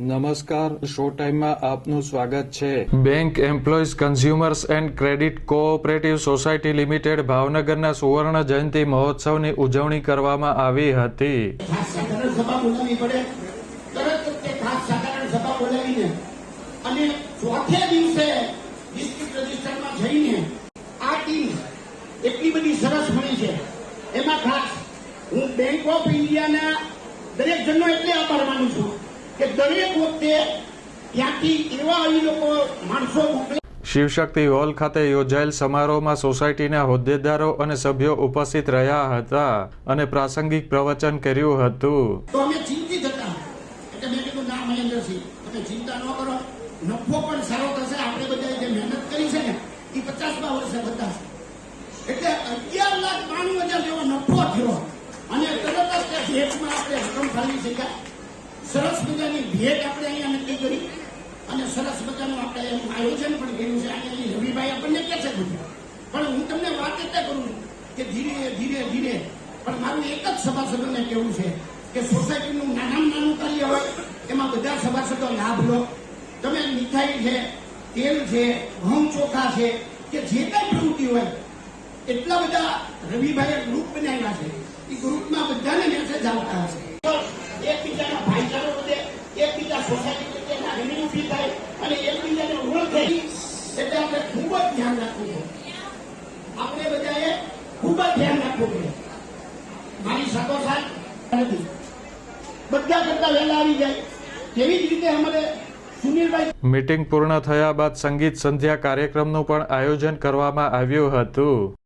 નમસ્કાર શો ટાઈમમાં આપનું સ્વાગત છે. Bank employees consumers and credit cooperative society limited ભાવનગરના સુવર્ણ જયંતિ મહોત્સવની ઉજવણી કરવામાં આવી હતી. અને ચોથે દિવસે ડિસ્ટ્રિક્ટ રજિસ્ટરમાં જઈને આ ટીમ એટલી બધી સરસ મળી છે. એમાં ખાસ હું બેંક ઓફ ઇન્ડિયાના દરેક જણનો એટલે આભાર માનું છું. કે દરેક વખતે ત્યાંથી એવા એ લોકો માણસો મોકલે. શિવશક્તિ હોલ ખાતે યોજાયેલ સમારોહમાં સોસાયટીના હોદ્દેદારો અને સભ્યો ઉપસ્થિત રહ્યા હતા અને પ્રાસંગિક પ્રવચન કર્યું હતું. તો અમે ચિંતિત હતા. એટલે મેં કીધું ના મહેન્દ્રસિંહ તમે ચિંતા ન કરો. નફો પણ સારો થશે. આપણે બધા જે મહેનત કરી છે ને એ પચાસમાં વર્ષે બતાવશે એટલે અગિયાર લાખ બાણું હજાર જેવો નફો થયો. અને તરત જ આપણે રકમ ફાળવી શક્યા. સરસ મજાની ભેટ આપણે અહીંયા નક્કી કરી. અને સરસ મજાનું આપણે એનું આયોજન પણ કર્યું છે. અહીંયા રવિભાઈ આપણને કે છે પણ હું તમને વાત એટલે કરું કે ધીરે ધીરે ધીરે. પણ મારું એક જ સભાસદોને કહેવું છે કે સોસાયટીનું નાનામાં નાનું કાર્ય હોય, એમાં બધા સભાસદો લાભ લો. તમે મીઠાઈ છે, તેલ છે, ઘઉં ચોખા છે, કે જે કઈ પ્રવૃત્તિ હોય, એટલા બધા રવિભાઈએ ગ્રુપ બનાવ્યા છે. એ ગ્રુપમાં બધાને મેસેજ આવતા હશે. સોસાયટી ફી થાય અને એકબીજાને ઓળખે એટલે આપણે ખૂબ જ ધ્યાન રાખવું જોઈએ આપણે બધાએ ખૂબ જ ધ્યાન રાખવું જોઈએ મારી સાથોસાથ નથી બધા કરતા વહેલા આવી જાય તેવી જ રીતે અમારે મીટિંગ પૂર્ણ થયા બાદ સંગીત સંધ્યા કાર્યક્રમનું પણ આયોજન કરવામાં આવ્યું હતું.